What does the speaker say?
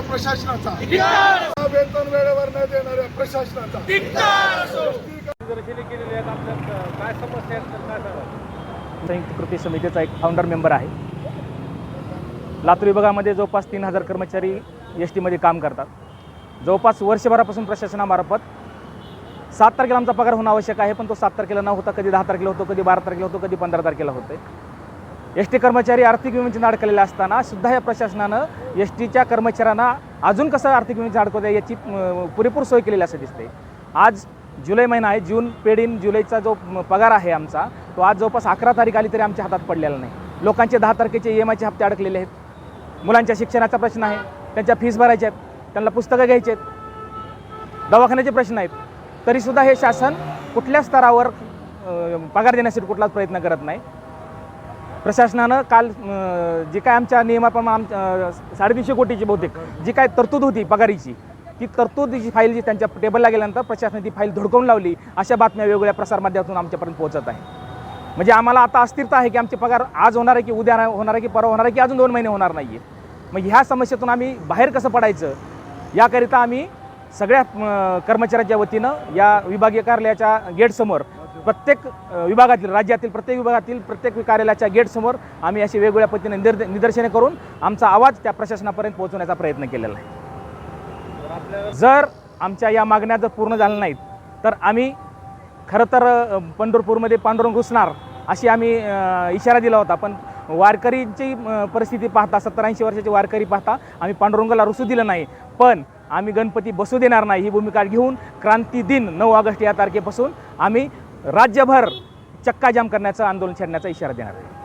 प्रशासनाचा. वेतन वेळेवर न देणाऱ्या प्रशासनाचा. संयुक्त कृती समितीचा एक फाउंडर मेंबर आहे. लातूर विभागामध्ये जवळपास तीन हजार कर्मचारी एस टीमध्ये काम करतात. जवळपास वर्षभरापासून प्रशासनामार्फत सात तारखेला आमचा पगार होणं आवश्यक आहे पण तो सात तारखेला न होता कधी दहा तारखेला होतो कधी बारा तारखेला होतो कधी पंधरा तारखेला होते एस टी कर्मचारी आर्थिक विम्याची नाड असताना सुद्धा या प्रशासनानं एस टीच्या कर्मचाऱ्यांना अजून कसं आर्थिक विम्याची नाड याची पुरेपूर सोय केलेली असं दिसते आज जुलै महिना आहे जून पेडीन जुलैचा जो पगार आहे आमचा तो आज जवळपास अकरा तारीख आली तरी आमच्या हातात पडलेला नाही. लोकांचे दहा तारखेचे ई एम आयचे हप्ते अडकलेले आहेत. मुलांच्या शिक्षणाचा प्रश्न आहे त्यांच्या फीस भरायच्या आहेत त्यांना पुस्तकं घ्यायची आहेत दवाखान्याचे प्रश्न आहेत. तरीसुद्धा हे शासन कुठल्या स्तरावर पगार देण्यासाठी कुठलाच प्रयत्न करत नाही. प्रशासनानं काल जे जी काय आमच्या नियमाप्रमाणे आमच्या साडेतीनशे कोटीची बहुतेक जी काय तरतूद होती पगारीची ती तरतूद जी फाईल जी त्यांच्या टेबलला गेल्यानंतर प्रशासनाने ती फाईल धडकवून लावली. अशा बातम्या वेगवेगळ्या प्रसारमाध्यमातून आमच्यापर्यंत पोहोचत आहे म्हणजे आम्हाला आता अस्थिरता आहे की आमचे पगार आज होणार आहे की उद्या होणार आहे की परवा होणार आहे की अजून दोन महिने होणार नाही आहे मग ह्या समस्येतून आम्ही बाहेर कसं पडायचं? याकरिता आम्ही सगळ्या कर्मचाऱ्यांच्या वतीनं या विभागीय कार्यालयाच्या गेटसमोर प्रत्येक विभागातील राज्यातील प्रत्येक विभागातील प्रत्येक कार्यालयाच्या गेटसमोर आम्ही अशी वेगवेगळ्या पद्धतीने निर्द निदर्शने करून आमचा आवाज त्या प्रशासनापर्यंत पोहोचवण्याचा प्रयत्न केलेला आहे. जर आमच्या या मागण्या जर पूर्ण झाल्या नाहीत तर आम्ही खरं तर पंढरपूरमध्ये पांडुरंग घुसणार अशी आम्ही इशारा दिला होता. पण वारकरीची परिस्थिती पाहता सत्तर ऐंशी वर्षाचे वारकरी पाहता आम्ही पांडुरंगाला रुसू दिलं नाही. पण आम्ही गणपती बसू देणार नाही ही भूमिका घेऊन क्रांती दिन नऊ ऑगस्ट या तारखेपासून आम्ही राज्यभर चक्काजाम करण्याचं आंदोलन छेडण्याचा इशारा देणार आहे.